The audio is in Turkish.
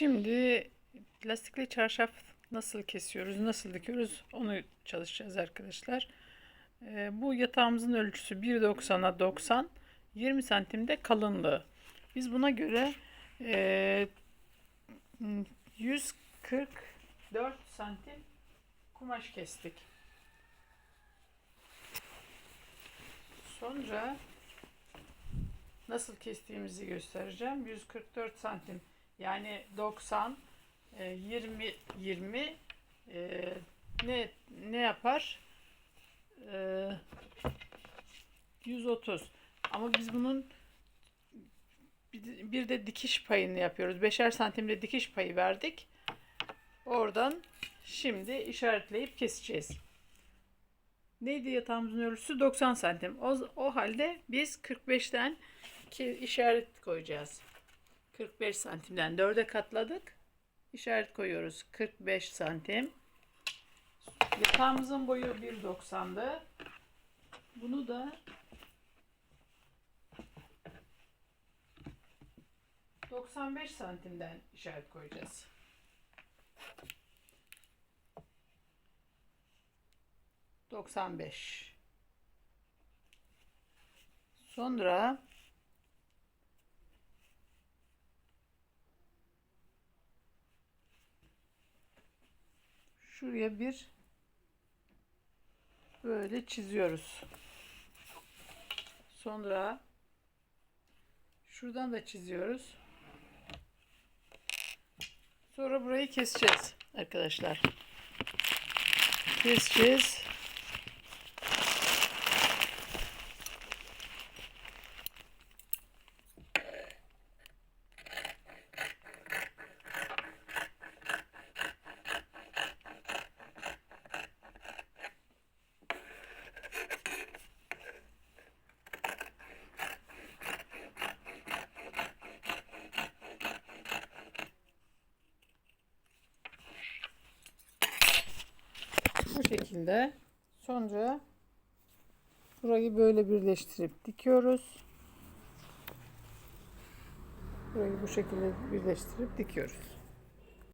Şimdi lastikli çarşaf nasıl kesiyoruz, nasıl dikiyoruz onu çalışacağız arkadaşlar. Ee, bu yatağımızın ölçüsü 1.90'a 90, 20 santimde kalınlığı. Biz buna göre e, 144 santim kumaş kestik. Sonra nasıl kestiğimizi göstereceğim. 144 santim yani 90 e, 20 20 e, ne ne yapar? E, 130. Ama biz bunun bir de dikiş payını yapıyoruz. Beşer santimde dikiş payı verdik. Oradan şimdi işaretleyip keseceğiz. Neydi yatağımızın ölçüsü? 90 santim. O, o halde biz 45'ten ki işaret koyacağız. 45 santimden 4'e katladık. İşaret koyuyoruz. 45 santim. Yatağımızın boyu 1.90'dı. Bunu da 95 santimden işaret koyacağız. Doksan beş. Sonra şuraya bir böyle çiziyoruz. Sonra şuradan da çiziyoruz. Sonra burayı keseceğiz arkadaşlar. Keseceğiz. Bu şekilde. Sonra burayı böyle birleştirip dikiyoruz. Burayı bu şekilde birleştirip dikiyoruz.